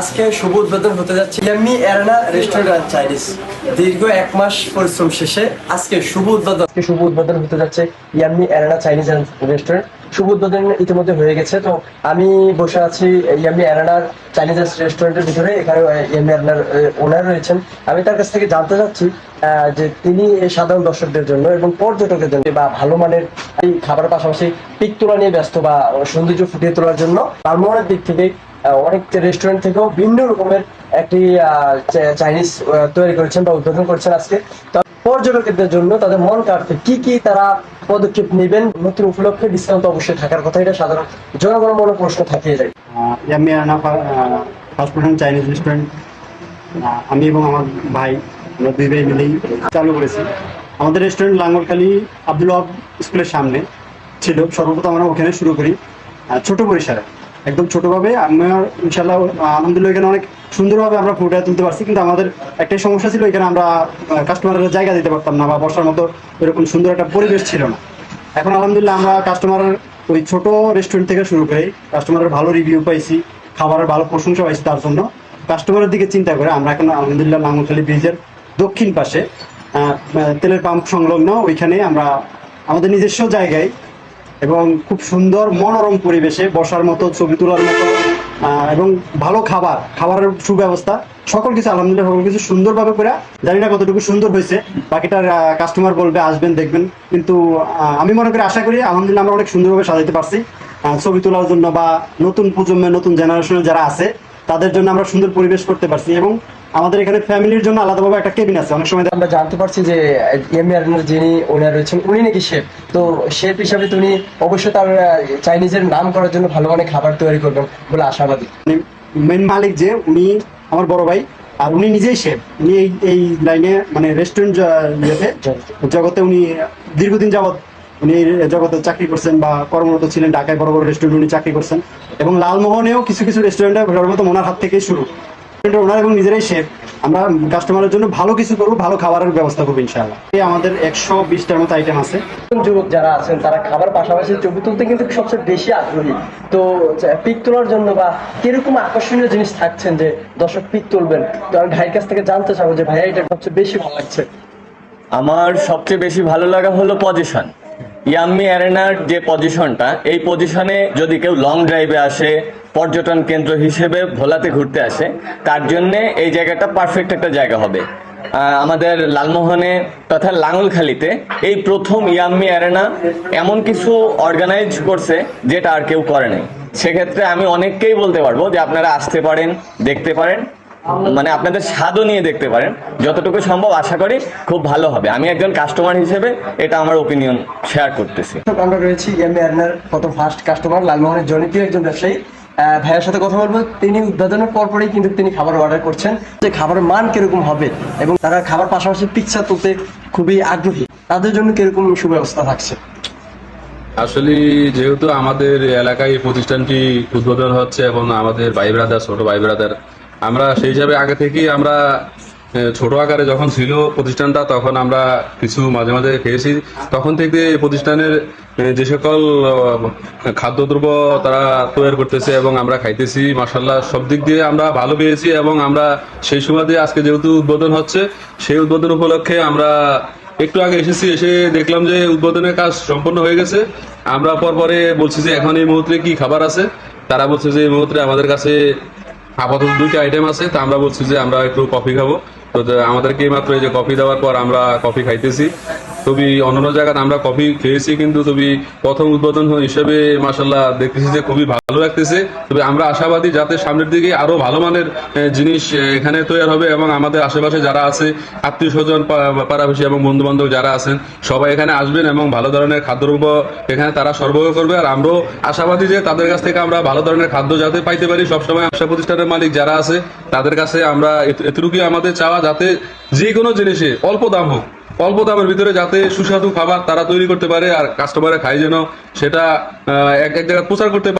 আজকে হতে যাচ্ছে এরানা রেস্টুরেন্ট চাইনিজ। দীর্ঘ এক মাস পরিশ্রম শেষে আজকে আজকে হতে যাচ্ছে ইয়াম্মি এরানা চাইনিজ রেস্টুরেন্ট। ইতিমধ্যে হয়ে গেছে, তো আমি বসে আছি ইয়াম্মি এরানার চাইনিজ রেস্টুরেন্টের ভিতরে এখানে ইয়াম্মি এরানার ওনার রয়েছেন। আমি তার কাছ থেকে জানতে চাচ্ছি যে তিনি সাধারণ দর্শকদের জন্য এবং পর্যটকদের জন্য বা ভালো মানের এই খাবারের পাশাপাশি পিক তোলা নিয়ে ব্যস্ত বা সৌন্দর্য ফুটিয়ে তোলার জন্য লালমোহনের দিক থেকে অনেক রেস্টুরেন্ট থেকেও ভিন্ন রকমের একটি চাইনিজ তৈরি করেছেন বা উদ্বোধন করেছেন আজকে। পর্যটকদের জন্য তাদের মন কাটতে কি কি তারা পদক্ষেপ নেবেন, নতুন উপলক্ষে ডিসকাউন্ট অবশ্যই থাকার কথা, এটা সাধারণ জনগণ মনে প্রশ্ন থাকিয়ে যায়। ফুড চাইনিজ রেস্টুরেন্ট আমি এবং আমার ভাই দুই ভাই মিলেই চালু করেছি। আমাদের রেস্টুরেন্ট লাঙ্গলখালি আব্দুল স্কুলের সামনে ছিল। সর্বপ্রথম আমরা ওখানে শুরু করি ছোট পরিসরে। একদম ছোটভাবে আমরা ইনশাল্লাহ আলহামদুলিল্লাহ এখানে অনেক সুন্দরভাবে আমরা ফুটে তুলতে পারছি, কিন্তু আমাদের একটাই সমস্যা ছিল এখানে আমরা কাস্টমারের জায়গা দিতে পারতাম না বা বসার মতো এরকম সুন্দর একটা পরিবেশ ছিল না। এখন আলহামদুলিল্লাহ আমরা কাস্টমারের ওই ছোট রেস্টুরেন্ট থেকে শুরু করে কাস্টমারের ভালো রিভিউ পাইছি, খাবারের ভালো প্রশংসা পাইছি তার জন্য। কাস্টমারের দিকে চিন্তা করে আমরা এখন আলহামদুলিল্লাহ লাঙ্গলখালী ব্রিজের দক্ষিণ পাশে তেলের পাম্প সংলগ্ন ওইখানে আমরা, আমাদের নিজস্ব জায়গায় এবং খুব সুন্দর মনোরম পরিবেশে বসার মতো, ছবি তোলার মতো এবং ভালো খাবার, খাবারের সুব্যবস্থা। সকল কিছু আলহামদুলিল্লাহ সকল কিছু সুন্দরভাবে করে জানি না কতটুকু সুন্দর হয়েছে, বাকিটার কাস্টমার বলবে, আসবেন, দেখবেন। কিন্তু আমি মনে করি, আশা করি আলহামদুলিল্লাহ আমরা অনেক সুন্দরভাবে সাজাতে পারছি। ছবি তোলার জন্য বা নতুন প্রজন্মের, নতুন জেনারেশনের যারা আছে, তাদের জন্য আমরা সুন্দর পরিবেশ করতে পারছি এবং আমাদের এখানে ফ্যামিলির জন্য আলাদাভাবে একটা কেবিন আছে। অনেক সময় আমরা জানতে পারছি যে এমএ আর্নার যিনি ওনার রয়েছেন উনি নাকি শেফ? তো শেফ হিসাবে তিনি অবশ্যই তার চাইনিজের নাম করার জন্য ভালো মানের খাবার তৈরি করবেন বলে আশাবাদী। মেন মালিক যে উনি আমার বড় ভাই আর উনি নিজেই শেফ। উনি এই এই লাইনে মানে রেস্টুরেন্ট ইয়েতে জগতে উনি দীর্ঘদিন যাবৎ উনি জগতে চাকরি করছেন বা কর্মরত ছিলেন ঢাকায় বড় বড় রেস্টুরেন্ট উনি চাকরি করছেন। এবং লালমোহনেও কিছু কিছু রেস্টুরেন্টে সর্বপ্রথম ওনার হাত থেকেই শুরু। ওনার এবং নিজেরাই শেফ আমরা কাস্টমারের জন্য ভালো কিছু করব ভালো খাবারের ব্যবস্থা করব ইনশাআল্লাহ। এই আমাদের একশো বিশটার মতো আইটেম আছে। যুবক যারা আছেন তারা খাবার পাশাপাশি ছবি তুলতে কিন্তু সবচেয়ে বেশি আগ্রহী। তো পিক তোলার জন্য বা কীরকম আকর্ষণীয় জিনিস থাকছেন যে দর্শক পিক তুলবেন? তো আমি ভাইয়ের কাছ থেকে জানতে চাবো যে ভাইয়া এটা সবচেয়ে বেশি ভালো লাগছে। আমার সবচেয়ে বেশি ভালো লাগা হলো পজিশন ইয়াম্মি অ্যারেনার যে পজিশনটা এই পজিশনে যদি কেউ লং ড্রাইভে আসে পর্যটন কেন্দ্র হিসেবে ভোলাতে ঘুরতে আসে। তার জন্য এই জায়গাটা পারফেক্ট একটা জায়গা হবে। আমাদের লালমোহনে তথা লাঙ্গলখালিতে এই প্রথম ইয়াম্মি অ্যারেনা এমন কিছু অর্গানাইজ করছে যেটা আর কেউ করে নাই। সেক্ষেত্রে আমি অনেককেই বলতে পারব যে আপনারা আসতে পারেন, দেখতে পারেন মানে আপনাদের স্বাদও নিয়ে দেখতে পারেন। যতটুকু সম্ভব আশা করি খুব ভালো হবে। আমি একজন কাস্টমার হিসেবে এটা আমার ওপিনিয়ন শেয়ার করতেছি। আমরা রয়েছি এমএ আর্নার প্রথম ফার্স্ট কাস্টমার লালমোহনের জনপ্রিয় একজন ব্যবসায়ী। ভাইয়ের সাথে কথা বলব। তিনি উদ্বোধনের পরপরই কিন্তু তিনি খাবার অর্ডার করছেন। যে খাবারের মান কীরকম হবে এবং তারা খাবার পাশাপাশি পিকচার তুলতে খুবই আগ্রহী। তাদের জন্য কীরকম সুব্যবস্থা থাকছে? আসলে যেহেতু আমাদের এলাকায় প্রতিষ্ঠানটি উদ্বোধন হচ্ছে এবং আমাদের ভাই ব্রাদার ছোট ভাই ব্রাদার আমরা সেই হিসাবে আগে থেকেই আমরা ছোট আকারে যখন ছিল প্রতিষ্ঠানটা, তখন আমরা কিছু মাঝে মাঝে খেয়েছি। তখন থেকে প্রতিষ্ঠানের যে সকল খাদ্যদ্রব্য তারা তৈরি করতেছে এবং আমরা খাইতেছি মাসাল্লাহ সব দিক দিয়ে আমরা ভালো পেয়েছি এবং আমরা সেই সুবাদে আজকে যেহেতু উদ্বোধন হচ্ছে, সেই উদ্বোধন উপলক্ষে আমরা একটু আগে এসেছি, এসে দেখলাম যে উদ্বোধনের কাজ সম্পন্ন হয়ে গেছে। আমরা পর পরে বলছি যে এখন এই মুহূর্তে কি খাবার আছে? তারা বলছে যে এই মুহূর্তে আমাদের কাছে আপাতত দুইটা আইটেম আছে, তা আমরা বলছি যে আমরা একটু কফি খাব। তো আমাদেরকে মাত্র এই যে কফি দেওয়ার পর আমরা কফি খাইতেছি। তবে অন্যান্য জায়গাতে আমরা কফি খেয়েছি, কিন্তু তবে প্রথম উদ্বোধন হিসেবে মাসাল্লাহ দেখতেছি যে খুবই ভালো লাগতেছে। তবে আমরা আশাবাদী যাতে সামনের দিকে আরও ভালো মানের জিনিস এখানে তৈরি হবে এবং আমাদের আশেপাশে যারা আছে আত্মীয় স্বজন পাড়াপাশি এবং বন্ধু বান্ধব যারা আছেন, সবাই এখানে আসবেন এবং ভালো ধরনের খাদ্যদ্রব্য এখানে তারা সরবরাহ করবে। আর আমরাও আশাবাদী যে তাদের কাছ থেকে আমরা ভালো ধরনের খাদ্য যাতে পাইতে পারি, সবসময় ব্যবসা প্রতিষ্ঠানের মালিক যারা আছে, তাদের কাছে আমরা এতটুকুই আমাদের চাওয়া যাতে যে কোনো জিনিসে অল্প দাম হোক। অল্প দামের ভিতরে যাতে সুস্বাদু খাবার তারা তৈরি করতে পারে আর কাস্টমারে খাই যেন সেটা এক এক জায়গায় প্রচার করতে